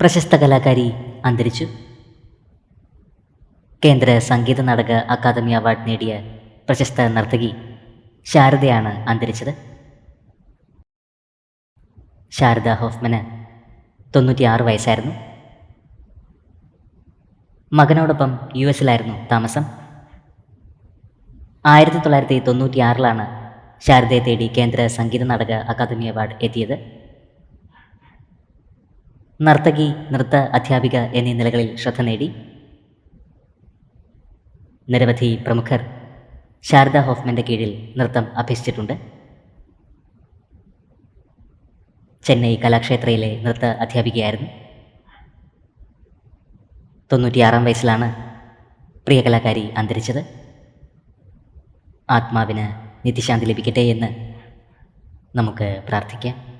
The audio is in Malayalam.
പ്രശസ്ത കലാകാരി അന്തരിച്ചു. കേന്ദ്ര സംഗീത നാടക അക്കാദമി അവാർഡ് നേടിയ പ്രശസ്ത നർത്തകി ശാരദയാണ് അന്തരിച്ചത്. ശാരദ ഹോഫ്മന് തൊണ്ണൂറ്റിയാറ് വയസ്സായിരുന്നു. മകനോടൊപ്പം യു എസിലായിരുന്നു താമസം. ആയിരത്തി തൊള്ളായിരത്തി തൊണ്ണൂറ്റിയാറിലാണ് ശാരദയെ തേടി കേന്ദ്ര സംഗീത നാടക അക്കാദമി അവാർഡ് എത്തിയത്. നർത്തകി നൃത്ത അധ്യാപിക എന്നീ നിലകളിൽ ശ്രദ്ധ നേടി. നിരവധി പ്രമുഖർ ശാരദ ഹോഫ്മന്റെ കീഴിൽ നൃത്തം അഭ്യസിച്ചിട്ടുണ്ട്. ചെന്നൈ കലാക്ഷേത്രയിലെ നൃത്ത അധ്യാപികയായിരുന്നു. തൊണ്ണൂറ്റിയാറാം വയസ്സിലാണ് പ്രിയ കലാകാരി അന്തരിച്ചത്. ആത്മാവിന് നിത്യശാന്തി ലഭിക്കട്ടെ എന്ന് നമുക്ക് പ്രാർത്ഥിക്കാം.